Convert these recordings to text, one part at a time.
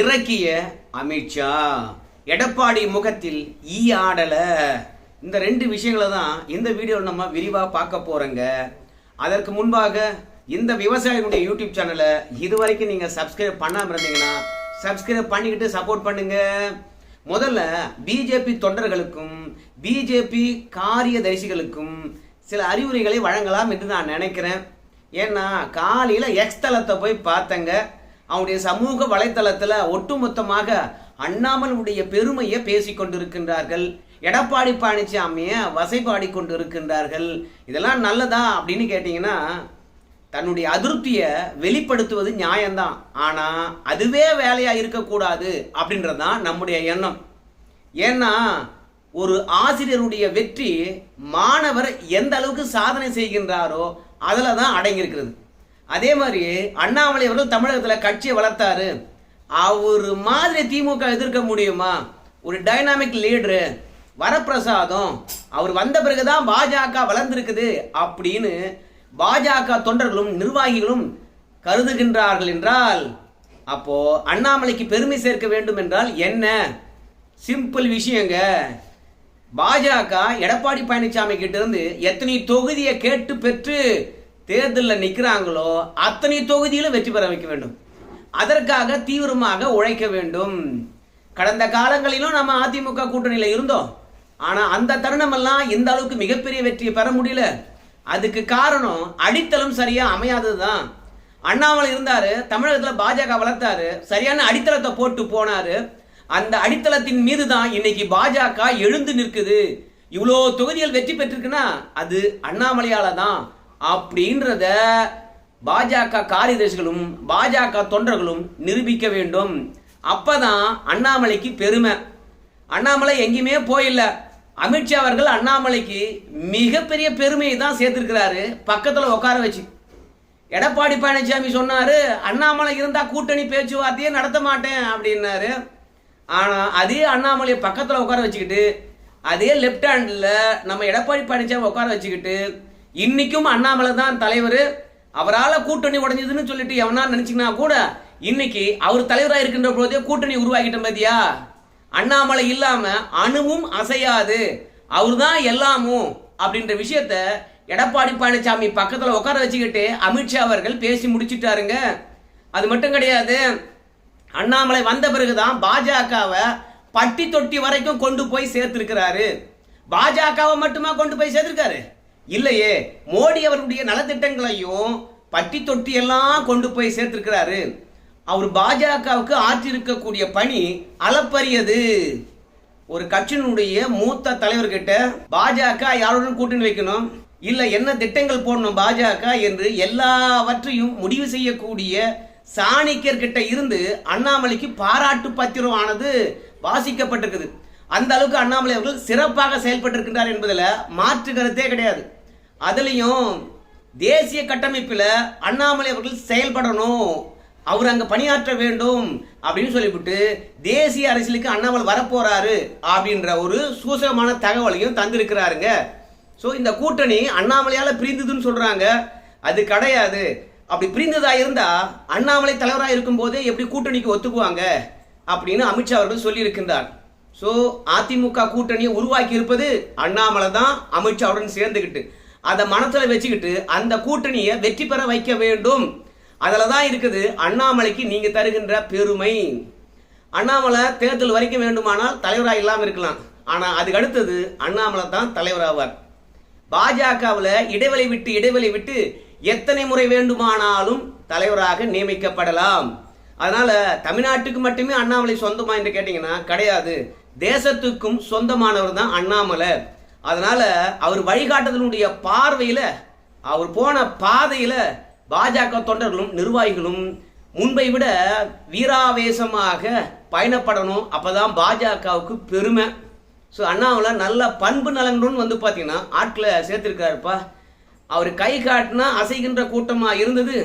இறக்கிய அமித்ஷா எடப்பாடி முகத்தில் ஈ ஆடல. இந்த ரெண்டு விஷயங்களை தான் இந்த வீடியோவில் நம்ம விரிவாக பார்க்க போகிறோங்க அதற்கு முன்பாக இந்த விவசாயிகளுடைய யூடியூப் சேனலை இது வரைக்கும் நீங்கள் சப்ஸ்கிரைப் பண்ணாமல் இருந்தீங்கன்னா சப்ஸ்கிரைப் பண்ணிக்கிட்டு சப்போர்ட் பண்ணுங்க. முதல்ல பிஜேபி தொண்டர்களுக்கும் பிஜேபி காரியதரிசிகளுக்கும் சில அறிவுரைகளை வழங்கலாம் என்று நான் நினைக்கிறேன். ஏன்னா காலையில் எக்ஸ்தலத்தை போய் பார்த்தங்க. அவனுடைய சமூக வலைத்தளத்தில் ஒட்டுமொத்தமாக அண்ணாமலுடைய பெருமையை பேசி கொண்டிருக்கின்றார்கள். எடப்பாடி பழனிசாமியை வசைபாடி கொண்டு இருக்கின்றார்கள் இதெல்லாம் நல்லதா அப்படின்னு கேட்டிங்கன்னா தன்னுடைய அதிருப்தியை வெளிப்படுத்துவது நியாயம்தான். ஆனால் அதுவே வேலையாக இருக்கக்கூடாது அப்படின்றது தான் நம்முடைய எண்ணம். ஏன்னா ஒரு ஆசிரியருடைய வெற்றி மாணவர் எந்த அளவுக்கு சாதனை செய்கின்றாரோ அதில் தான் அடங்கியிருக்கிறது. அதே மாதிரி அண்ணாமலை அவர்கள் தமிழகத்தில் கட்சியை வளர்த்தாரு. அவர் மாதிரி திமுக எதிர்க்க முடியுமா? ஒரு டைனாமிக் லீடரு வரப்பிரசாதம் அவர் வந்த பிறகுதான் பாஜக வளர்ந்துருக்குது அப்படின்னு பாஜக தொண்டர்களும் நிர்வாகிகளும் கருதுகின்றார்கள் என்றால் அப்போ அண்ணாமலைக்கு பெருமை சேர்க்க வேண்டும் என்றால் என்ன? சிம்பிள் விஷயங்க. பாஜக எடப்பாடி பழனிசாமி கிட்ட இருந்து எத்தனை தொகுதியை கேட்டு பெற்று தேர்தலில் நிற்கிறாங்களோ அத்தனை தொகுதியிலும் வெற்றி பெற வைக்க வேண்டும். அதற்காக தீவிரமாக உழைக்க வேண்டும். கடந்த காலங்களிலும் நம்ம அதிமுக கூட்டணியில் இருந்தோம். ஆனால் அந்த தருணமெல்லாம் இந்த அளவுக்கு மிகப்பெரிய வெற்றியை பெற முடியல. அதுக்கு காரணம் அடித்தளம் சரியா அமையாதது தான் அண்ணாமலை இருந்தார் தமிழகத்தில் பாஜக வளர்த்தாரு சரியான அடித்தளத்தை போட்டு போனார். அந்த அடித்தளத்தின் மீது தான் இன்னைக்கு பாஜக எழுந்து நிற்குது. இவ்வளோ தொகுதிகள் வெற்றி பெற்றிருக்குன்னா அது அண்ணாமலையால தான் அப்படின்றத பாஜக காரியதர்சிகளும் பாஜக தொண்டர்களும் நிரூபிக்க வேண்டும். அப்பதான் அண்ணாமலைக்கு பெருமை. அண்ணாமலை எங்கேயுமே போயில்ல. அமித்ஷா அவர்கள் அண்ணாமலைக்கு மிகப்பெரிய பெருமையை தான் சேர்த்திருக்கிறாரு. பக்கத்தில் உட்கார வச்சு. எடப்பாடி பழனிசாமி சொன்னாரு அண்ணாமலை இருந்தால் கூட்டணி பேச்சுவார்த்தையே நடத்த மாட்டேன் அப்படின்னாரு. ஆனால் அதே அண்ணாமலையை பக்கத்தில் உட்கார வச்சுக்கிட்டு அதே லெஃப்ட் ஹேண்டில் நம்ம எடப்பாடி பழனிசாமி உட்கார வச்சுக்கிட்டு இன்னைக்கும் அண்ணாமலை தான் தலைவர். அவரால் கூட்டணி உடஞ்சதுன்னு சொல்லிட்டு எவனா நினைச்சிங்கன்னா கூட இன்னைக்கு அவர் தலைவராக இருக்கின்ற போதே கூட்டணி உருவாக்கிட்ட பாத்தியா அண்ணாமலை இல்லாம அணுவும் அசையாது. அவர்தான் எல்லாமும் அப்படின்ற விஷயத்த எடப்பாடி பழனிசாமி பக்கத்தில் உட்கார வச்சுக்கிட்டு அமித்ஷா அவர்கள் பேசி முடிச்சிட்டாருங்க. அது மட்டும் கிடையாது அண்ணாமலை வந்த பிறகுதான் பாஜகவை பட்டி தொட்டி வரைக்கும் கொண்டு போய் சேர்த்திருக்கிறாரு. பாஜகவை மட்டுமா கொண்டு போய் சேர்த்திருக்காரு? இல்லையே மோடி அவருடைய நலத்திட்டங்களையும் பட்டி தொட்டி எல்லாம் கொண்டு போய் சேர்த்திருக்கிறாரு. அவர் பாஜகவுக்கு ஆற்றிருக்கக்கூடிய பணி அளப்பரியது. ஒரு கட்சியினுடைய மூத்த தலைவர்கிட்ட பாஜக யாருடன் கூட்டணி வைக்கணும்? இல்ல என்ன திட்டங்கள் போடணும் பாஜக என்று எல்லாவற்றையும் முடிவு செய்யக்கூடிய சாணிக்கர் கிட்ட இருந்து அண்ணாமலைக்கு பாராட்டு பத்திரம் ஆனது வாசிக்கப்பட்டிருக்குது. அந்த அளவுக்கு அண்ணாமலை அவர்கள் சிறப்பாக செயல்பட்டிருக்கின்றார் என்பதில் மாற்று கருத்தே கிடையாது. அதுலேயும் தேசிய கட்டமைப்பில் அண்ணாமலை அவர்கள் செயல்படணும். அவர் அங்கே பணியாற்ற வேண்டும் அப்படின்னு சொல்லிவிட்டு தேசிய அரசியலுக்கு அண்ணாமலை வரப்போறாரு அப்படின்ற ஒரு சூசகமான தகவலையும் தந்திருக்கிறாருங்க. ஸோ இந்த கூட்டணி அண்ணாமலையால் பிரிந்ததுன்னு சொல்கிறாங்க அது கிடையாது. அப்படி பிரிந்ததா இருந்தால் அண்ணாமலை தலைவராக இருக்கும் போதே எப்படி கூட்டணிக்கு ஒத்துக்குவாங்க அப்படின்னு அமித்ஷா அவர்கள் சொல்லியிருக்கின்றார். ஸோ அதிமுக கூட்டணியை உருவாக்கி இருப்பது அண்ணாமலை தான் அமித்ஷாவுடன் சேர்ந்துக்கிட்டு அதை மனசில் வச்சுக்கிட்டு அந்த கூட்டணியை வெற்றி பெற வைக்க வேண்டும். அதில் தான் இருக்குது அண்ணாமலைக்கு நீங்கள் தருகின்ற பெருமை. அண்ணாமலை தேர்தல் வரைக்கும் வேண்டுமானால் தலைவராக இல்லாமல் இருக்கலாம். ஆனால் அதுக்கு அடுத்தது அண்ணாமலை தான் தலைவராவார் பாஜகவில் இடைவெளி விட்டு இடைவெளி விட்டு எத்தனை முறை வேண்டுமானாலும் தலைவராக நியமிக்கப்படலாம். அதனால் தமிழ்நாட்டுக்கு மட்டுமே அண்ணாமலை சொந்தமா என்று கேட்டிங்கன்னா கிடையாது. தேசத்துக்கும் சொந்தமானவர் தான் அண்ணாமலை. அதனால அவர் வழிகாட்டுதலுடைய பார்வையில அவர் போன பாதையில பாஜக தொண்டர்களும் நிர்வாகிகளும் முன்பை விட வீராவேசமாக பயணப்படணும். அப்பதான் பாஜகவுக்கு பெருமை. ஸோ அண்ணாவில் நல்ல பண்பு நலங்களுடன் வந்து பார்த்தீங்கன்னா ஆட்களை சேர்த்துருக்காருப்பா. அவர் கை காட்டினா அசைகின்ற கூட்டமாக இருந்தது.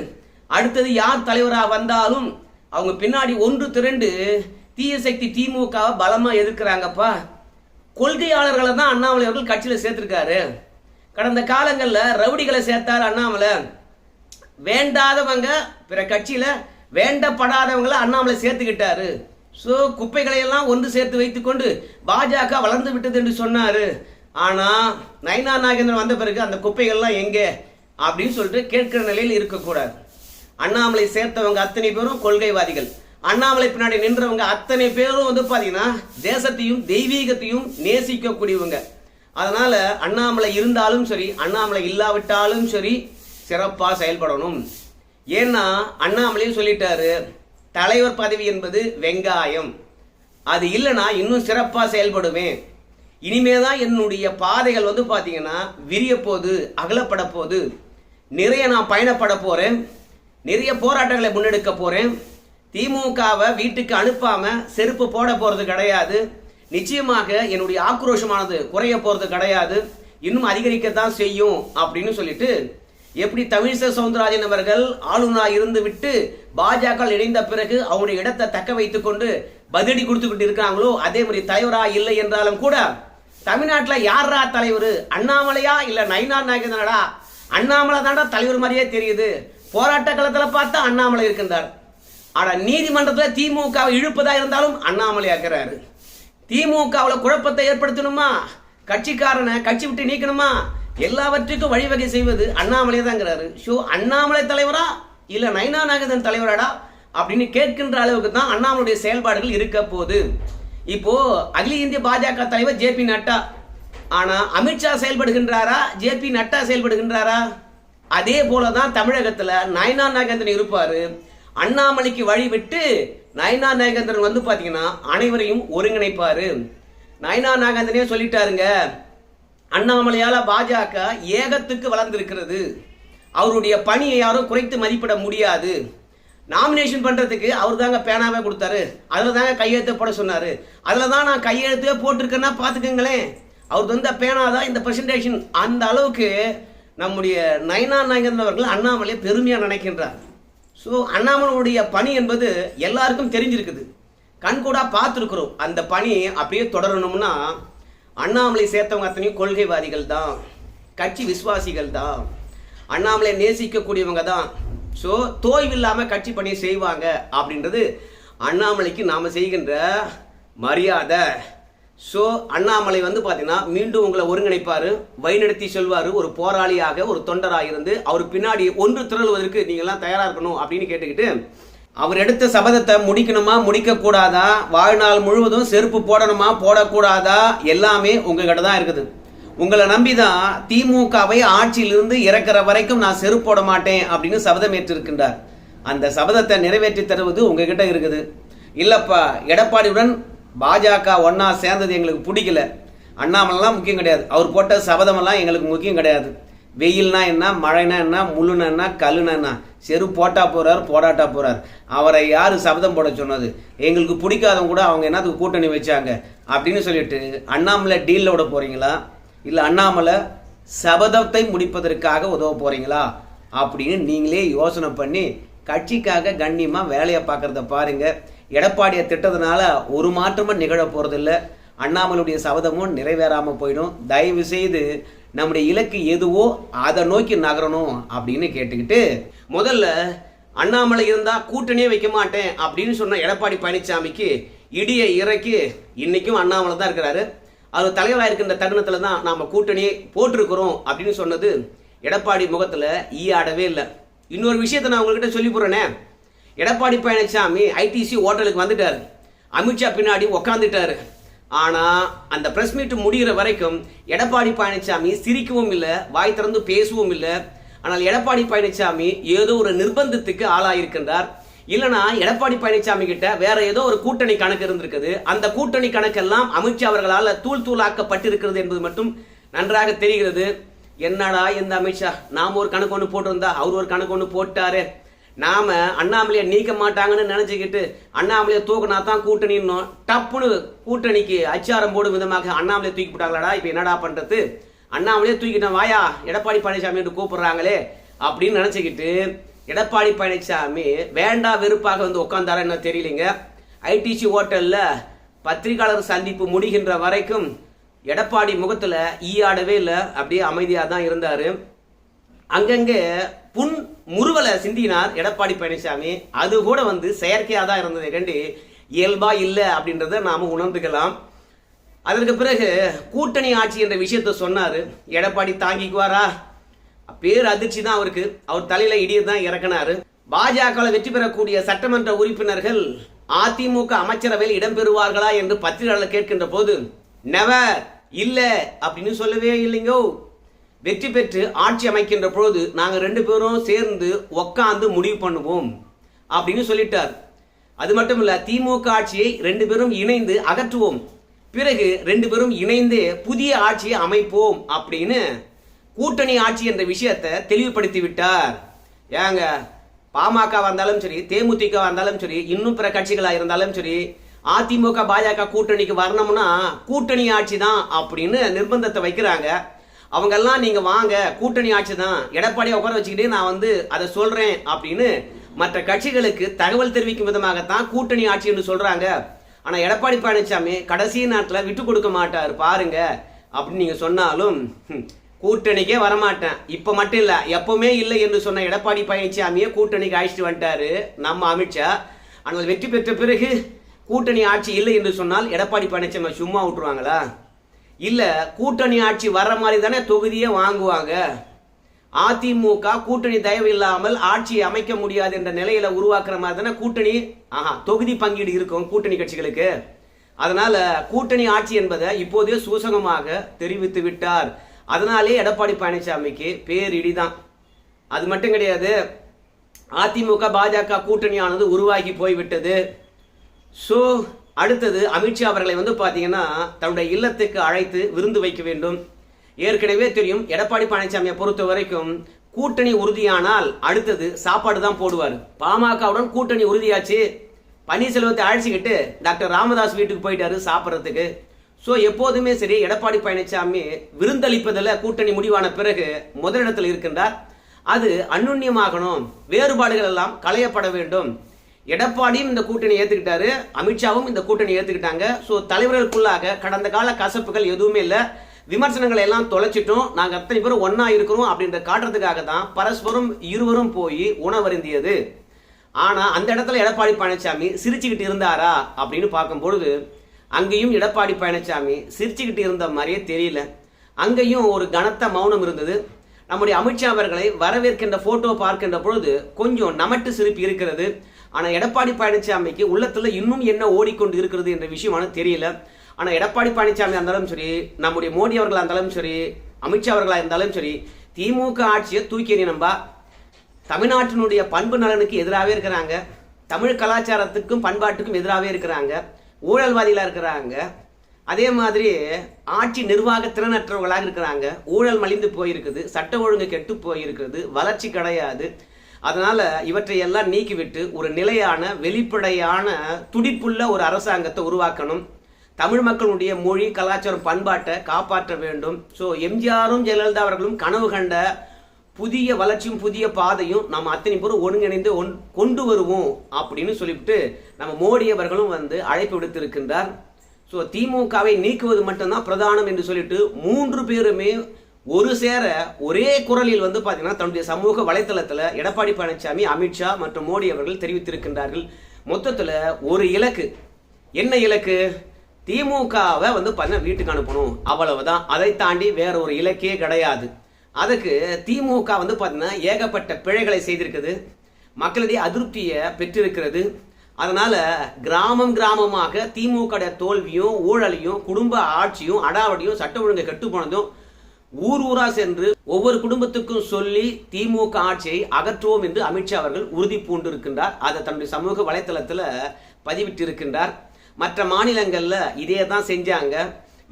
அடுத்தது யார் தலைவராக வந்தாலும் அவங்க பின்னாடி ஒன்று திரண்டு தீய சக்தி திமுகவை பலமாக எதிர்க்கிறாங்கப்பா. கொள்கையாளர்களை தான் அண்ணாமலை அவர்கள் கட்சியில் சேர்த்துருக்காரு. கடந்த காலங்களில் ரவுடிகளை சேர்த்தார் அண்ணாமலை. வேண்டாதவங்க பிற கட்சியில் வேண்டப்படாதவங்களை அண்ணாமலை சேர்த்துக்கிட்டாரு. ஸோ குப்பைகளையெல்லாம் ஒன்று சேர்த்து வைத்துக்கொண்டு பாஜக வளர்ந்து விட்டது என்று சொன்னார். ஆனால் நயனா நாகேந்திரன் வந்த பிறகு அந்த குப்பைகள்லாம் எங்கே? அப்படின்னு சொல்லிட்டு கேட்கிற நிலையில் இருக்கக்கூடாது. அண்ணாமலை சேர்த்தவங்க அத்தனை பேரும் கொள்கைவாதிகள். அண்ணாமலை பின்னாடி நின்றவங்க அத்தனை பேரும் வந்து பார்த்தீங்கன்னா தேசத்தையும் தெய்வீகத்தையும் நேசிக்கக்கூடியவங்க. அதனால் அண்ணாமலை இருந்தாலும் சரி அண்ணாமலை இல்லாவிட்டாலும் சரி சிறப்பாக செயல்படணும். ஏன்னா அண்ணாமலையும் சொல்லிட்டாரு தலைவர் பதவி என்பது வெங்காயம். அது இல்லைன்னா இன்னும் சிறப்பாக செயல்படுவேன் இனிமே தான் என்னுடைய பாதைகள் வந்து பார்த்தீங்கன்னா விரிய போது அகலப்பட போது நிறைய நான் பயணப்பட போகிறேன் நிறைய போராட்டங்களை முன்னெடுக்க போகிறேன் திமுகவை வீட்டுக்கு அனுப்பாம செருப்பு போட போறது கிடையாது. நிச்சயமாக என்னுடைய ஆக்ரோஷமானது குறைய போறது கிடையாது. இன்னும் அதிகரிக்கத்தான் செய்யும் அப்படின்னு சொல்லிட்டு எப்படி தமிழிசை சவுந்தரராஜன் அவர்கள் ஆளுநராக இருந்து விட்டு பாஜக இணைந்த பிறகு அவருடைய இடத்தை தக்க வைத்துக் கொண்டு பதிலடி கொடுத்துக்கிட்டு இருக்காங்களோ அதே மாதிரி தலைவரா இல்லை என்றாலும் கூட தமிழ்நாட்டில் யாரா தலைவர்? அண்ணாமலையா இல்ல நயினார் நாயகனாடா அண்ணாமலை தாண்டா தலைவர் மாதிரியே தெரியுது. போராட்ட களத்தில் பார்த்தா அண்ணாமலை இருக்கின்றார். ஆனால் நீதிமன்றத்தில் திமுக இழுப்பதாக இருந்தாலும் அண்ணாமலை ஆக்குறாரு திமுகவில் குழப்பத்தை ஏற்படுத்தணுமா? கட்சிக்காரனை கட்சி விட்டு நீக்கணுமா? எல்லாவற்றுக்கும் வழிவகை செய்வது அண்ணாமலை தாங்கிறாரு ஷோ அண்ணாமலை தலைவரா? இல்லை நயனா நாகதன் தலைவராடா? அப்படின்னு கேட்கின்ற அளவுக்கு தான் அண்ணாமலுடைய செயல்பாடுகள் இருக்க போகுது. இப்போ அகில இந்திய பாஜக தலைவர் ஜே பி நட்டா. ஆனால் அமித்ஷா செயல்படுகின்றாரா? ஜே பி நட்டா செயல்படுகின்றாரா? அதே போலதான் தமிழகத்தில் நயனா நாகேந்திரன் இருப்பார். அண்ணாமலைக்கு வழி விட்டு நயனா நாகேந்திரன் வந்து பார்த்தீங்கன்னா அனைவரையும் ஒருங்கிணைப்பாரு. நயனா நாகேந்திரனே சொல்லிட்டாருங்க அண்ணாமலையால் பாஜக ஏகத்துக்கு வளர்ந்திருக்கிறது. அவருடைய பணியை யாரும் குறைத்து மதிப்பிட முடியாது. நாமினேஷன் பண்ணுறதுக்கு அவர் தாங்க பேனாவே கொடுத்தாரு. அதில் தாங்க கையெழுத்து போட சொன்னார். அதில் தான் நான் கையெழுத்தே போட்டிருக்கேன்னா பார்த்துக்கங்களேன் அவர் தந்த பேனா தான் இந்த ப்ரெசன்டேஷன் அந்த அளவுக்கு நம்முடைய நயனா நாயகன் அவர்கள் அண்ணாமலையை பெருமையாக நினைக்கின்றார். ஸோ அண்ணாமலையுடைய பணி என்பது எல்லாருக்கும் தெரிஞ்சிருக்குது. கண்கூடா பார்த்துருக்குறோம். அந்த பணி அப்படியே தொடரணும்னா அண்ணாமலை சேர்த்தவங்க அத்தனையும் கொள்கைவாதிகள் தான். கட்சி விசுவாசிகள் தான். அண்ணாமலை நேசிக்கக்கூடியவங்க தான். ஸோ தோய்வில்லாமல் கட்சி பணியை செய்வாங்க அப்படின்றது அண்ணாமலைக்கு நாம் செய்கின்ற மரியாதை. ஸோ அண்ணாமலை வந்து பார்த்தீங்கன்னா மீண்டும் உங்களை ஒருங்கிணைப்பார் வழிநடத்தி செல்வார் ஒரு போராளியாக ஒரு தொண்டராக இருந்து அவர் பின்னாடி ஒன்று திரளுவதற்கு நீங்கள்லாம் தயாராக இருக்கணும் அப்படின்னு கேட்டுக்கிட்டு அவர் எடுத்த சபதத்தை முடிக்கணுமா முடிக்கக்கூடாதா வாழ்நாள் முழுவதும் செருப்பு போடணுமா போடக்கூடாதா எல்லாமே உங்ககிட்ட தான் இருக்குது. உங்களை நம்பி தான் திமுகவை ஆட்சியிலிருந்து இறக்குற வரைக்கும் நான் செருப்பு போட மாட்டேன் அப்படின்னு சபதம் ஏற்றிருக்கின்றார். அந்த சபதத்தை நிறைவேற்றி தருவது உங்ககிட்ட இருக்குது. இல்லப்பா எடப்பாடியுடன் பாஜக ஒன்னா சேர்ந்தது எங்களுக்கு பிடிக்கல. அண்ணாமலாம் முக்கியம் கிடையாது. அவர் போட்ட சபதமெல்லாம் எங்களுக்கு முக்கியம் கிடையாது. வெயில்னா என்ன மழைனா என்ன முள்ளுனா என்ன கல்லுனா என்ன? செரு போட்டா போகிறார் போடாட்டா போகிறார் அவரை யார் சபதம் போட சொன்னது? எங்களுக்கு பிடிக்காதவங்க கூட அவங்க என்னத்துக்கு கூட்டணி வச்சாங்க? அப்படின்னு சொல்லிட்டு அண்ணாமலை டீலில் விட போகிறீங்களா இல்லை அண்ணாமலை சபதத்தை முடிப்பதற்காக உதவ போகிறீங்களா அப்படின்னு நீங்களே யோசனை பண்ணி கட்சிக்காக கண்ணியமாக வேலையை பார்க்குறத பாருங்கள் எடப்பாடியை திட்டதுனால ஒரு மாற்றமும் நிகழ போகிறதில்ல அண்ணாமலையுடைய சபதமும் நிறைவேறாமல் போயிடும். தயவு செய்து நம்முடைய இலக்கு எதுவோ அதை நோக்கி நகரணும் அப்படின்னு கேட்டுக்கிட்டு முதல்ல அண்ணாமலை இருந்தால் கூட்டணியே வைக்க மாட்டேன் அப்படின்னு சொன்ன எடப்பாடி பழனிசாமிக்கு இடியை இறக்கி இன்னைக்கும் அண்ணாமலை தான் இருக்கிறாரு. அவர் தலைவராக இருக்கின்ற தருணத்தில் தான் நாம் கூட்டணியை போட்டிருக்கிறோம் அப்படின்னு சொன்னது எடப்பாடி முகத்தில் ஈயாடவே இல்லை. இன்னொரு விஷயத்தை நான் உங்ககிட்ட சொல்லி போகிறேனே எடப்பாடி பழனிசாமி ஐடிசி ஹோட்டலுக்கு வந்துட்டார். அமித்ஷா பின்னாடி உக்காந்துட்டாரு. ஆனால் அந்த ப்ரெஸ் மீட் முடிகிற வரைக்கும் எடப்பாடி பழனிசாமி சிரிக்கவும் இல்லை வாய் திறந்து பேசவும் இல்லை. ஆனால் எடப்பாடி பழனிசாமி ஏதோ ஒரு நிர்பந்தத்துக்கு ஆளாயிருக்கின்றார். இல்லைனா எடப்பாடி பழனிசாமி கிட்ட வேற ஏதோ ஒரு கூட்டணி கணக்கு இருந்திருக்குது. அந்த கூட்டணி கணக்கெல்லாம் அமித்ஷா அவர்களால் தூள் தூளாக்கப்பட்டிருக்கிறது என்பது மட்டும் நன்றாக தெரிகிறது. என்னடா இந்த அமித்ஷா நாம் ஒரு கணக்கு ஒன்று போட்டிருந்தா அவர் ஒரு கணக்கு ஒன்று போட்டாரு. நாம் அண்ணாமலையை நீக்க மாட்டாங்கன்னு நினச்சிக்கிட்டு அண்ணாமலையை தூக்கினா தான் கூட்டணின்னோம் டப்புனு கூட்டணிக்கு அச்சாரம் போடும் விதமாக அண்ணாமலையை தூக்கி போட்டாங்களாடா இப்போ என்னடா பண்ணுறது அண்ணாமலையை தூக்கிட்டேன் வாயா எடப்பாடி பழனிசாமி என்று கூப்பிடுறாங்களே அப்படின்னு நினச்சிக்கிட்டு எடப்பாடி பழனிசாமி வேண்டா வெறுப்பாக வந்து உட்காந்தாரா என்ன தெரியலைங்க. ஐடிசி ஹோட்டலில் பத்திரிகையாளர் சந்திப்பு முடிகின்ற வரைக்கும் எடப்பாடி முகத்துல ஈயாடவே இல்லை அப்படியே அமைதியாக தான் இருந்தார். அங்கங்கே புன் முறுவலை சிந்தினார் எடப்பாடி பழனிசாமி. அது கூட வந்து செயற்கையாக தான் இருந்ததை கண்டு இயல்பா இல்லை அப்படின்றத நாம் உணர்ந்துக்கலாம். அதற்கு பிறகு கூட்டணி ஆட்சி என்ற விஷயத்த சொன்னார். எடப்பாடி தாங்கிக்குவாரா? பேர் அதிர்ச்சி தான் அவருக்கு. அவர் தலையில இடியை தான் இறக்கினாரு. பாஜகவில் வெற்றி பெறக்கூடிய சட்டமன்ற உறுப்பினர்கள் அதிமுக அமைச்சரவையில் இடம்பெறுவார்களா என்று பத்திரிகையாளர் கேட்கின்ற போது நெவர் இல்ல அப்படின்னு சொல்லவே இல்லைங்கோ. வெற்றி பெற்று ஆட்சி அமைக்கின்ற பொழுது நாங்கள் ரெண்டு பேரும் சேர்ந்து உக்காந்து முடிவு பண்ணுவோம் அப்படின்னு சொல்லிட்டார். அது மட்டும் இல்ல திமுக ஆட்சியை ரெண்டு பேரும் இணைந்து அகற்றுவோம். பிறகு ரெண்டு பேரும் இணைந்து புதிய ஆட்சியை அமைப்போம் அப்படின்னு கூட்டணி ஆட்சி என்ற விஷயத்தை தெளிவுபடுத்தி விட்டார். ஏங்க பாமக வந்தாலும் சரி தேமுதிக வந்தாலும் சரி இன்னும் பிற கட்சிகளா இருந்தாலும் சரி அதிமுக பாஜக கூட்டணிக்கு வரணும்னா கூட்டணி ஆட்சி தான் அப்படின்னு நிர்பந்தத்தை வைக்கிறாங்க. அவங்கெல்லாம் நீங்க வாங்க கூட்டணி ஆட்சி தான் எடப்பாடியை உட்கார வச்சுக்கிட்டே நான் வந்து அதை சொல்றேன் அப்படின்னு மற்ற கட்சிகளுக்கு தகவல் தெரிவிக்கும் விதமாகத்தான் கூட்டணி ஆட்சி என்று சொல்றாங்க. ஆனா எடப்பாடி பழனிசாமி கடைசி நாட்டில் விட்டு கொடுக்க மாட்டார் பாருங்க. அப்படின்னு நீங்க சொன்னாலும் கூட்டணிக்கே வரமாட்டேன். இப்ப மட்டும் இல்ல எப்பவுமே இல்லை என்று சொன்ன எடப்பாடி பழனிசாமியை கூட்டணிக்கு அழைச்சிட்டு வந்துட்டாரு நம்ம அமித்ஷா. ஆனால் வெற்றி பெற்ற பிறகு கூட்டணி ஆட்சி இல்லை என்று சொன்னால் எடப்பாடி பழனிசாமி சும்மா விட்டுருவாங்களா? இல்லை கூட்டணி ஆட்சி வர்ற மாதிரி தானே தொகுதியே வாங்குவாங்க. அதிமுக கூட்டணி தயவு இல்லாமல் ஆட்சியை அமைக்க முடியாது என்ற நிலையில உருவாக்குற மாதிரி தானே கூட்டணி ஆஹா தொகுதி பங்கீடு இருக்கும் கூட்டணி கட்சிகளுக்கு. அதனால கூட்டணி ஆட்சி என்பதை இப்போதே சூசகமாக தெரிவித்து விட்டார். அதனாலே எடப்பாடி பழனிசாமிக்கு பேரிடிதான். அது மட்டும் கிடையாது அதிமுக பாஜக கூட்டணியானது உருவாகி போய்விட்டது. ஸோ அடுத்தது அமித்ஷா அவர்களை வந்து பார்த்தீங்கன்னா தன்னுடைய இல்லத்துக்கு அழைத்து விருந்து வைக்க வேண்டும். ஏற்கனவே தெரியும் எடப்பாடி பழனிசாமியை பொறுத்த வரைக்கும் கூட்டணி உறுதியானால் அடுத்தது சாப்பாடு தான் போடுவார். பாமகவுடன் கூட்டணி உறுதியாச்சு. பன்னீர்செல்வத்தை அழைச்சிக்கிட்டு டாக்டர் ராமதாஸ் வீட்டுக்கு போயிட்டாரு சாப்பிட்றதுக்கு. ஸோ எப்போதுமே சரி எடப்பாடி பழனிசாமி விருந்தளிப்பதில் கூட்டணி முடிவான பிறகு முதலிடத்தில் இருக்கின்றார். அது அந்யுன்யமாகணும் வேறுபாடுகள் எல்லாம் களையப்பட வேண்டும். எடப்பாடியும் இந்த கூட்டணி ஏத்துக்கிட்டாரு அமித்ஷாவும் இந்த கூட்டணி ஏத்துக்கிட்டாங்க. ஸோ தலைவர்களுக்குள்ளாக கடந்த கால கசப்புகள் எதுவுமே இல்லை. விமர்சனங்களை எல்லாம் தொலைச்சிட்டோம். நாங்கள் அத்தனை பேரும் ஒன்றா இருக்கிறோம் அப்படின்ற காட்டுறதுக்காக தான் பரஸ்பரம் இருவரும் போய் உணவருந்தியது. ஆனா அந்த இடத்துல எடப்பாடி பழனிசாமி சிரிச்சுக்கிட்டு இருந்தாரா அப்படின்னு பார்க்கும் பொழுது அங்கேயும் எடப்பாடி பழனிசாமி சிரிச்சுக்கிட்டு இருந்த மாதிரியே தெரியல. அங்கேயும் ஒரு கனத்த மௌனம் இருந்தது. நம்முடைய அமித்ஷா அவர்களை வரவேற்கின்ற போட்டோ பார்க்கின்ற பொழுது கொஞ்சம் நமட்டு சிரிப்பு இருக்கிறது. ஆனால் எடப்பாடி பழனிசாமிக்கு உள்ளத்தில் இன்னும் என்ன ஓடிக்கொண்டு இருக்கிறது என்ற விஷயமான தெரியல. ஆனால் எடப்பாடி பழனிசாமி இருந்தாலும் சரி நம்முடைய மோடி அவர்களாக இருந்தாலும் சரி அமித்ஷா அவர்களாக இருந்தாலும் சரி திமுக ஆட்சியை தூக்கி நம்பா. தமிழ்நாட்டினுடைய பண்பு நலனுக்கு எதிராகவே இருக்கிறாங்க. தமிழ் கலாச்சாரத்துக்கும் பண்பாட்டுக்கும் எதிராகவே இருக்கிறாங்க. ஊழல்வாதிகளாக இருக்கிறாங்க. அதே மாதிரி ஆட்சி நிர்வாக திறனற்றவர்களாக இருக்கிறாங்க. ஊழல் மலிந்து போயிருக்குது. சட்ட ஒழுங்கு கெட்டு போயிருக்கிறது வளர்ச்சி கிடையாது. அதனால இவற்றை எல்லாம் நீக்கிவிட்டு ஒரு நிலையான வெளிப்படையான துடிப்புள்ள ஒரு அரசாங்கத்தை உருவாக்கணும். தமிழ் மக்களுடைய மொழி கலாச்சாரம் பண்பாட்டை காப்பாற்ற வேண்டும். ஸோ எம்ஜிஆரும் ஜெயலலிதா அவர்களும் கனவு கண்ட புதிய வளர்ச்சியும் புதிய பாதையும் நம்ம அத்தனை பேரும் ஒருங்கிணைந்து ஒன் கொண்டு வருவோம் அப்படின்னு சொல்லிவிட்டு நம்ம மோடி அவர்களும் வந்து அழைப்பு விடுத்திருக்கின்றார். ஸோ திமுகவை நீக்குவது மட்டும்தான் பிரதானம் என்று சொல்லிட்டு மூன்று பேருமே ஒரு சேர ஒரே குரலில் வந்து பார்த்தீங்கன்னா தன்னுடைய சமூக வலைத்தளத்தில் எடப்பாடி பழனிசாமி அமித்ஷா மற்றும் மோடி அவர்கள் தெரிவித்திருக்கின்றார்கள். மொத்தத்தில் ஒரு இலக்கு. என்ன இலக்கு? திமுகவை வந்து பண்ண வீட்டுக்கு அனுப்பணும். அவ்வளவுதான். அதை தாண்டி வேற ஒரு இலக்கே கிடையாது. அதுக்கு திமுக வந்து பார்த்தீங்கன்னா ஏகப்பட்ட பிழைகளை செய்திருக்குது. மக்களிடையே அதிருப்தியை பெற்றிருக்கிறது. அதனால கிராமம் கிராமமாக திமுக தோல்வியும் ஊழலையும் குடும்ப ஆட்சியும் அடாவடியும் சட்ட ஒழுங்கை கெட்டு போனதும் ஊர் ஊரா சென்று ஒவ்வொரு குடும்பத்துக்கும் சொல்லி திமுக ஆட்சியை அகற்றுவோம் என்று அமித்ஷா அவர்கள் உறுதி பூண்டிருக்கின்றார். அதை தன்னுடைய சமூக வலைத்தளத்துல பதிவிட்டிருக்கின்றார். மற்ற மாநிலங்களில் இதே தான் செஞ்சாங்க.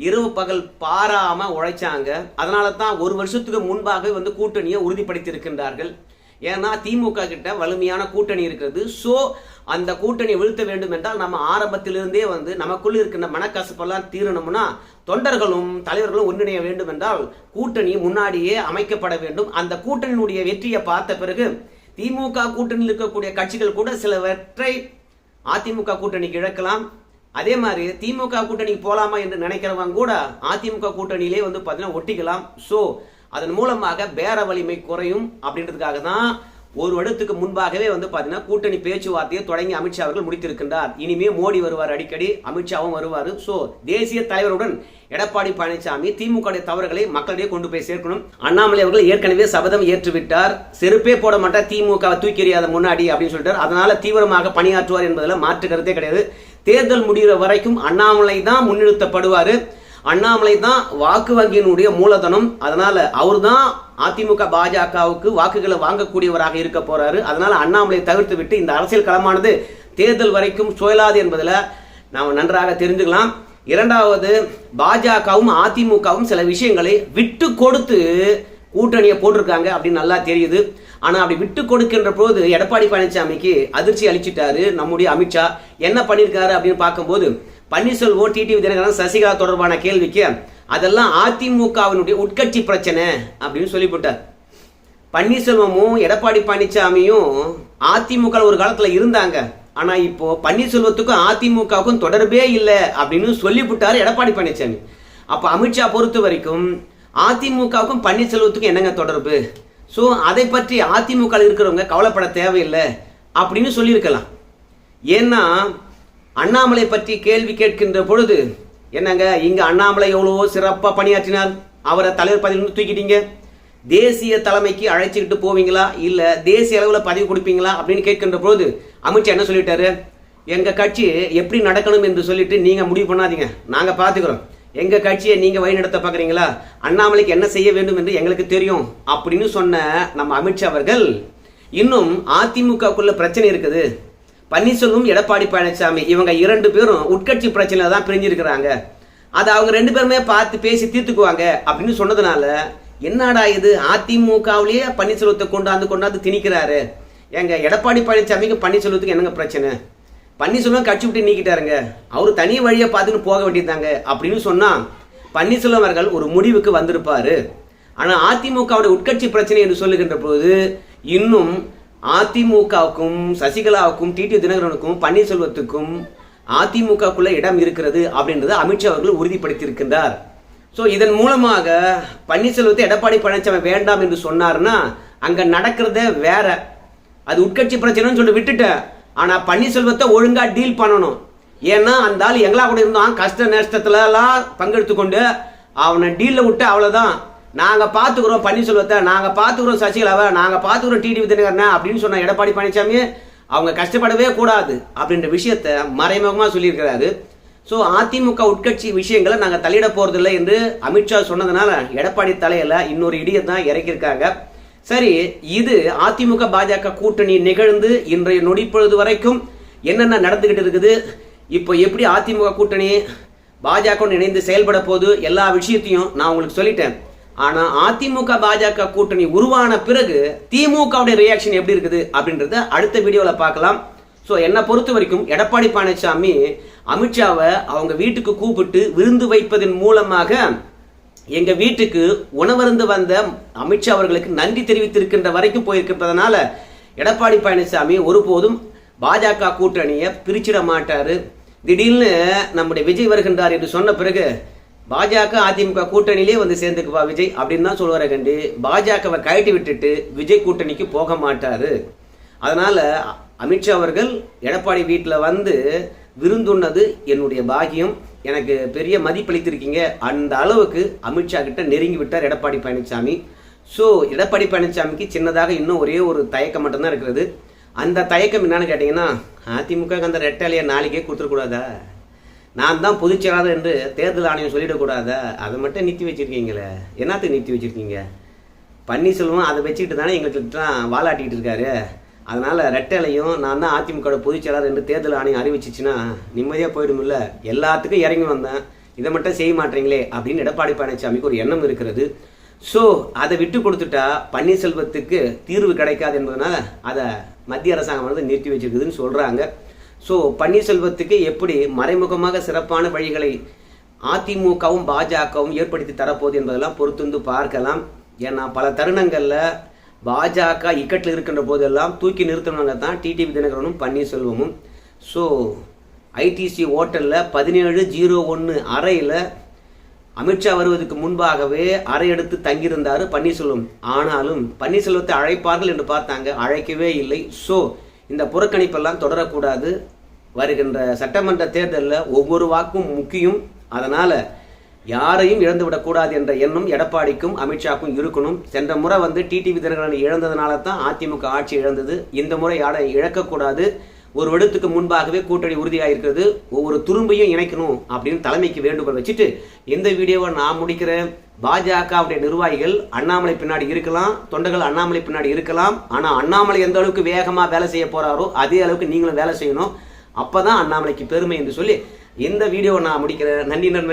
இரவு பகல் பாராமல் உழைச்சாங்க. அதனால தான் ஒரு வருஷத்துக்கு முன்பாக வந்து கூட்டணியை உறுதிப்படுத்தியிருக்கின்றார்கள். ஏன்னா திமுக கிட்ட வலிமையான கூட்டணி இருக்கிறது. ஸோ அந்த கூட்டணி வீழ்த்த வேண்டும் என்றால் நம்ம ஆரம்பத்திலிருந்தே வந்து நமக்குள்ள இருக்கின்ற மனக்கசப்பெல்லாம் தீரணும்னா தொண்டர்களும் தலைவர்களும் ஒன்றிணைய வேண்டும் என்றால் கூட்டணி முன்னாடியே அமைக்கப்பட வேண்டும். அந்த கூட்டணியினுடைய வெற்றியை பார்த்த பிறகு திமுக கூட்டணியில் இருக்கக்கூடிய கட்சிகள் கூட சிலவற்றை அதிமுக கூட்டணிக்கு இழக்கலாம். அதே மாதிரி திமுக கூட்டணிக்கு போகலாமா என்று நினைக்கிறவங்க கூட அதிமுக கூட்டணியிலே வந்து பார்த்தீங்கன்னா ஒட்டிக்கலாம். ஸோ அதன் மூலமாக பேர வலிமை குறையும் அப்படின்றதுக்காக தான் ஒரு வருடத்துக்கு முன்பாகவே வந்து பார்த்தீங்கன்னா கூட்டணி பேச்சுவார்த்தையை தொடங்கி அமித்ஷா அவர்கள் முடித்திருக்கின்றார். இனிமே மோடி வருவார் அடிக்கடி அமித்ஷாவும் வருவார். ஸோ தேசிய தலைவருடன் எடப்பாடி பழனிசாமி திமுக தவறுகளை மக்களிடையே கொண்டு போய் சேர்க்கணும். அண்ணாமலை அவர்கள் ஏற்கனவே சபதம் ஏற்றுவிட்டார். செருப்பே போட மாட்டார் திமுக தூக்கி எறியாத முன்னாடி அப்படின்னு சொல்லிட்டார். அதனால தீவிரமாக பணியாற்றுவார் என்பதில் மாற்று கருத்தே கிடையாது. தேர்தல் முடிகிற வரைக்கும் அண்ணாமலை தான் முன்னிறுத்தப்படுவார். அண்ணாமலை தான் வாக்கு வங்கியினுடைய மூலதனம். அதனால அவர் தான் அதிமுக பாஜகவுக்கு வாக்குகளை வாங்கக்கூடியவராக இருக்க போறாரு. அதனால அண்ணாமலை தவிர்த்து விட்டு இந்த அரசியல் களமானது தேர்தல் வரைக்கும் சுயலாது என்பதில் நாம் நன்றாக தெரிஞ்சுக்கலாம். இரண்டாவது பாஜகவும் அதிமுகவும் சில விஷயங்களை விட்டு கொடுத்து கூட்டணியை போட்டிருக்காங்க அப்படின்னு நல்லா தெரியுது. ஆனால் அப்படி விட்டு கொடுக்கின்ற போது எடப்பாடி பழனிசாமிக்கு அதிர்ச்சி அளிச்சிட்டாரு நம்முடைய அமித்ஷா. என்ன பண்ணியிருக்காரு அப்படின்னு பார்க்கும்போது பன்னீர்செல்வம் டிடிவி தினகரன் சசிகலா தொடர்பான கேள்விக்கு அதெல்லாம் அதிமுகவினுடைய உட்கட்சி பிரச்சனை அப்படின்னு சொல்லிவிட்டார். பன்னீர்செல்வமும் எடப்பாடி பழனிசாமியும் அதிமுக ஒரு காலத்தில் இருந்தாங்க. ஆனால் இப்போ பன்னீர்செல்வத்துக்கும் அதிமுகவுக்கும் தொடர்பே இல்லை அப்படின்னு சொல்லிவிட்டார் எடப்பாடி பழனிசாமி. அப்போ அமித்ஷா பொறுத்த வரைக்கும் அதிமுகவுக்கும் பன்னீர்செல்வத்துக்கும் என்னங்க தொடர்பு? ஸோ அதை பற்றி அதிமுக இருக்கிறவங்க கவலைப்பட தேவையில்லை அப்படின்னு சொல்லியிருக்கலாம். ஏன்னா அண்ணாமலை பற்றி கேள்வி கேட்கின்ற பொழுது என்னங்க இங்க அண்ணாமலை எவ்வளவோ சிறப்பாக பணியாற்றினார்? அவரை தலைவர் பதவியிலிருந்து தூக்கிட்டீங்க? தேசிய தலைமைக்கு அழைச்சிக்கிட்டு போவீங்களா? இல்ல தேசிய அளவில் பதவி கொடுப்பீங்களா? அப்படின்னு கேட்கின்ற பொழுது அமித்ஷா என்ன சொல்லிட்டாரு? எங்க கட்சி எப்படி நடக்கணும் என்று சொல்லிட்டு நீங்க முடிவு பண்ணாதீங்க. நாங்க பாத்துக்கிறோம் எங்க கட்சியை நீங்க வழிநடத்த பாக்குறீங்களா அண்ணாமலைக்கு என்ன செய்ய வேண்டும் என்று எங்களுக்கு தெரியும் அப்படின்னு சொன்ன நம்ம அமித்ஷா அவர்கள் இன்னும் அதிமுகக்குள்ள பிரச்சனை இருக்குது. பன்னீர்செல்வம் எடப்பாடி பழனிசாமி இவங்க இரண்டு பேரும் உட்கட்சி பிரச்சனையில தான் பிரிஞ்சிருக்கிறாங்க. அதை அவங்க ரெண்டு பேருமே பார்த்து பேசி தீர்த்துக்குவாங்க அப்படின்னு சொன்னதுனால என்னடா இது? அதிமுகவிலேயே பன்னீர்செல்வத்தை கொண்டாந்து கொண்டாந்து திணிக்கிறாரு. எங்க எடப்பாடி பழனிசாமிக்கு பன்னீர்செல்வத்துக்கு என்னங்க பிரச்சனை? பன்னீர்செல்வம் கட்சி விட்டு நீக்கிட்டாருங்க. அவர் தனி வழியை பார்த்துன்னு போக வேண்டியதாங்க அப்படின்னு சொன்னா பன்னீர்செல்வம் அவர்கள் ஒரு முடிவுக்கு வந்திருப்பாரு. ஆனால் அதிமுகவுடைய உட்கட்சி பிரச்சனை என்று சொல்லுகின்ற போது இன்னும் அதிமுகவுக்கும் சசிகலாவுக்கும் டிடி தினகரனுக்கும் பன்னீர்செல்வத்துக்கும் அதிமுகக்குள்ள இடம் இருக்கிறது அப்படின்றத அமித்ஷா அவர்கள் உறுதிப்படுத்தியிருக்கின்றார். ஸோ இதன் மூலமாக பன்னீர்செல்வத்தை எடப்பாடி பழனிசாமி வேண்டாம் என்று சொன்னார்னா அங்கே நடக்கிறதே வேற. அது உட்கட்சி பிரச்சனைன்னு சொல்லி விட்டுட்டேன் ஆனால் பன்னீர்செல்வத்தை ஒழுங்காக டீல் பண்ணணும். ஏன்னா அந்த ஆள் எங்களா கூட இருந்தான். கஷ்ட நஷ்டத்துலலாம் பங்கெடுத்துக்கொண்டு பங்கெடுத்து கொண்டு அவனை டீலில் விட்டு அவ்வளோதான் நாங்கள் பார்த்துக்குறோம் பன்னீர்செல்வத்தை நாங்கள் பார்த்துக்குறோம் சசிகலாவை நாங்கள் பார்த்துக்குறோம் டிடிவி தினகரனை அப்படின்னு சொன்ன எடப்பாடி பழனிசாமி அவங்க கஷ்டப்படவே கூடாது அப்படின்ற விஷயத்த மறைமுகமாக சொல்லியிருக்கிறாரு. ஸோ அதிமுக உட்கட்சி விஷயங்களை நாங்கள் தலையிட போறதில்லை என்று அமித்ஷா சொன்னதுனால எடப்பாடி தலையில் இன்னொரு இடியை தான் இறக்கியிருக்காங்க. சரி இது அதிமுக பாஜக கூட்டணி நிகழ்ந்து இன்றைய நொடிப்பொழுது வரைக்கும் என்னென்ன நடந்துக்கிட்டு இருக்குது? இப்போ எப்படி அதிமுக கூட்டணி பாஜக இணைந்து செயல்பட போது எல்லா விஷயத்தையும் நான் உங்களுக்கு சொல்லிட்டேன். ஆனால் அதிமுக பாஜக கூட்டணி உருவான பிறகு திமுகவுடைய ரியாக்ஷன் எப்படி இருக்குது அப்படின்றத அடுத்த வீடியோவில் பார்க்கலாம். ஸோ என்னை பொறுத்த வரைக்கும் எடப்பாடி பழனிசாமி அமித்ஷாவை அவங்க வீட்டுக்கு கூப்பிட்டு விருந்து வைப்பதன் மூலமாக எங்கள் வீட்டுக்கு உணவருந்து வந்த அமித்ஷா அவர்களுக்கு நன்றி தெரிவித்திருக்கின்ற வரைக்கும் போயிருக்கிறதுனால எடப்பாடி பழனிசாமி ஒருபோதும் பாஜக கூட்டணியை பிரிச்சிட மாட்டார். திடீர்னு நம்முடைய விஜய் வருகின்றார் என்று சொன்ன பிறகு பாஜக அதிமுக கூட்டணியிலே வந்து சேர்ந்துக்குவா விஜய். அப்படின்னு தான் சொல்லுவார கண்டு. பாஜகவை கழட்டி விட்டுட்டு விஜய் கூட்டணிக்கு போக மாட்டாரு. அதனால அமித்ஷா அவர்கள் எடப்பாடி வீட்டில் வந்து விருந்துண்ணது என்னுடைய பாக்கியம். எனக்கு பெரிய மதிப்பளித்திருக்கீங்க. அந்த அளவுக்கு அமித்ஷா கிட்ட நெருங்கி விட்டார் எடப்பாடி பழனிசாமி ஸோ எடப்பாடி பழனிசாமிக்கு சின்னதாக இன்னும் ஒரே ஒரு தயக்கம் மட்டும்தான் இருக்கிறது. அந்த தயக்கம் என்னன்னு கேட்டிங்கன்னா அதிமுக அந்த ரெட்டாலையை நாளைக்கே கொடுத்துடக்கூடாதா? நான் தான் பொதுச் செயலாளர் என்று தேர்தல் ஆணையம் சொல்லிடக்கூடாதா அதை மட்டும் நிறுத்தி வச்சிருக்கீங்களே. என்னத்துக்கு நிறுத்தி வச்சிருக்கீங்க? பன்னீர்செல்வம் அதை வச்சுக்கிட்டு தானே எங்களுக்குலாம் வாலாட்டிக்கிட்டு இருக்காரு. அதனால் ரெட்டலையும் நான் தான் அதிமுக பொதுச் செயலாளர் என்று தேர்தல் ஆணையம் அறிவிச்சிச்சுன்னா நிம்மதியாக போயிடும்ல. எல்லாத்துக்கும் இறங்கி வந்தேன். இதை மட்டும் செய்ய மாட்டீங்களே அப்படின்னு எடப்பாடி பழனிசாமிக்கு ஒரு எண்ணம் இருக்கிறது. ஸோ அதை விட்டு கொடுத்துட்டா பன்னீர்செல்வத்துக்கு தீர்வு கிடைக்காது என்பதனால் அதை மத்திய அரசாங்கம் வந்து நிறுத்தி வச்சிருக்குதுன்னு சொல்கிறாங்க ஸோ பன்னீர்செல்வத்துக்கு எப்படி மறைமுகமாக சிறப்பான வழிகளை அதிமுகவும் பாஜகவும் ஏற்படுத்தி தரப்போகுது என்பதெல்லாம் பொறுத்து பார்க்கலாம். ஏன்னா பல தருணங்களில் பாஜக இக்கட்டில் இருக்கின்ற போதெல்லாம் தூக்கி நிறுத்தினவங்க தான் டிடிவி தினகரனும் பன்னீர்செல்வமும். ஸோ ஐடிசி ஹோட்டலில் பதினேழு ஜீரோ ஒன்று அறையில் அமித்ஷா வருவதற்கு முன்பாகவே அறை எடுத்து தங்கியிருந்தார் பன்னீர்செல்வம். ஆனாலும் பன்னீர்செல்வத்தை அழைப்பார்கள் என்று பார்த்தாங்க. அழைக்கவே இல்லை. ஸோ இந்த புறக்கணிப்பெல்லாம் தொடரக்கூடாது. வருகின்ற சட்டமன்ற தேர்தலில் ஒவ்வொரு வாக்கும் முக்கியம். அதனால் யாரையும் இழந்து விடக்கூடாது என்ற எண்ணம் எடப்பாடிக்கும் அமித்ஷாக்கும் இருக்கணும். சென்ற முறை வந்து டிடிவி தினகரன் இழந்ததுனால தான் அதிமுக ஆட்சி இழந்தது. இந்த முறை யாரை இழக்கக்கூடாது. ஒரு வருடத்துக்கு முன்பாகவே கூட்டணி உறுதியாயிருக்கிறது. ஒவ்வொரு துரும்பையும் இணைக்கணும் அப்படின்னு தலைமைக்கு வேண்டுகோள் வச்சுட்டு இந்த வீடியோவை நான் முடிக்கிறேன். பாஜகவுடைய நிர்வாகிகள் அண்ணாமலை பின்னாடி இருக்கலாம் தொண்டர்கள் அண்ணாமலை பின்னாடி இருக்கலாம் ஆனால் அண்ணாமலை எந்த அளவுக்கு வேகமாக வேலை செய்ய போறாரோ அதே அளவுக்கு நீங்களும் வேலை செய்யணும். அப்பதான் அண்ணாமலைக்கு பெருமை என்று சொல்லி இந்த வீடியோவை நான் முடிக்கிறேன். நன்றி நன்மை